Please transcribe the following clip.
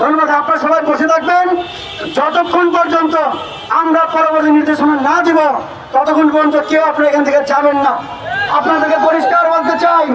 ধন্যবাদ, আপনারা সবাই বসে থাকবেন। যতক্ষণ পর্যন্ত আমরা পরবর্তী নির্দেশনা না দিব, ততক্ষণ পর্যন্ত কেউ আপনারা এখান থেকে যাবেন না। আপনাদেরকে পরিষ্কার বলতে চাই